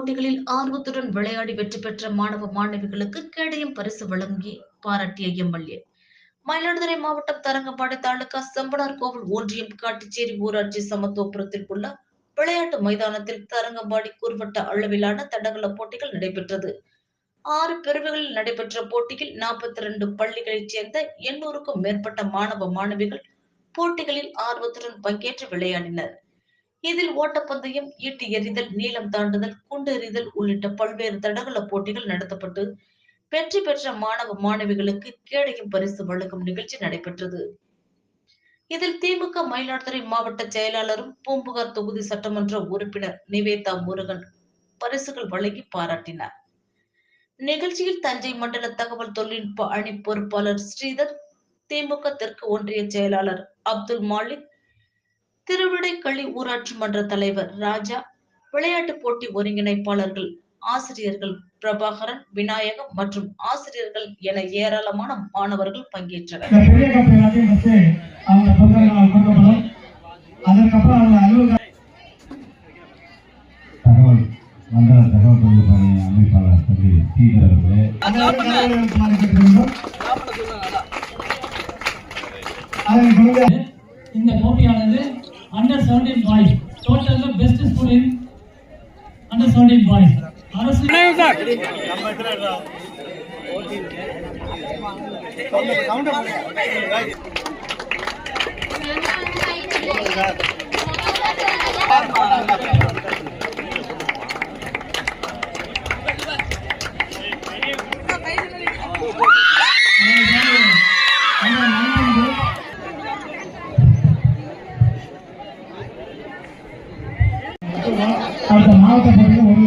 ஆர்வத்துடன் விளையாடி வெற்றி பெற்ற மாணவ மாணவிகளுக்கு கேடயம் பரிசு வழங்கி பாராட்டிய எம்எல்ஏ. மயிலாடுதுறை மாவட்டம் தரங்கம்பாடி தாலுகா செம்பனார் கோவில் ஒன்றியம் காட்டுச்சேரி ஊராட்சி சமத்துவபுரத்தில் உள்ள விளையாட்டு மைதானத்தில் தரங்கம்பாடி குறுவட்ட அளவிலான தடகள போட்டிகள் நடைபெற்றது. ஆறு பிரிவுகளில் நடைபெற்ற போட்டியில் நாற்பத்தி ரெண்டு பள்ளிகளைச் சேர்ந்த எண்ணூறுக்கும் மேற்பட்ட மாணவ மாணவிகள் போட்டிகளில் ஆர்வத்துடன் பங்கேற்று விளையாடினர். இதில் ஓட்டப்பந்தயம் ஈட்டி எறிதல் நீளம் தாண்டுதல் குண்டு எறிதல் உள்ளிட்ட பல்வேறு தடகள போட்டிகள் நடத்தப்பட்டு வெற்றி பெற்ற மாணவ மாணவிகளுக்கு கேடயம் பரிசு வழங்கும் நிகழ்ச்சி நடைபெற்றது. இதில் திமுக மயிலாடுதுறை மாவட்ட செயலாளரும் பூம்புகார் தொகுதி சட்டமன்ற உறுப்பினர் நிவேதா முருகன் பரிசுகள் வழங்கி பாராட்டினார். நிகழ்ச்சியில் தஞ்சை மண்டல தகவல் தொழில்நுட்ப அணி பொறுப்பாளர் ஸ்ரீதர் திமுக தெற்கு ஒன்றிய செயலாளர் அப்துல் மாலிக் திருவிடைக்கள்ளி ஊராட்சி மன்ற தலைவர் ராஜா விளையாட்டு போட்டி ஒருங்கிணைப்பாளர்கள் ஆசிரியர்கள் பிரபாகரன் விநாயகம் மற்றும் ஆசிரியர்கள் என ஏராளமான மாணவர்கள் பங்கேற்றனர். இந்த போட்டியானது under seventeen boys டோட்டல்ல best school in under seventeen boys அரசு அடுத்த மாவட்ட பகுதியில் ஒரு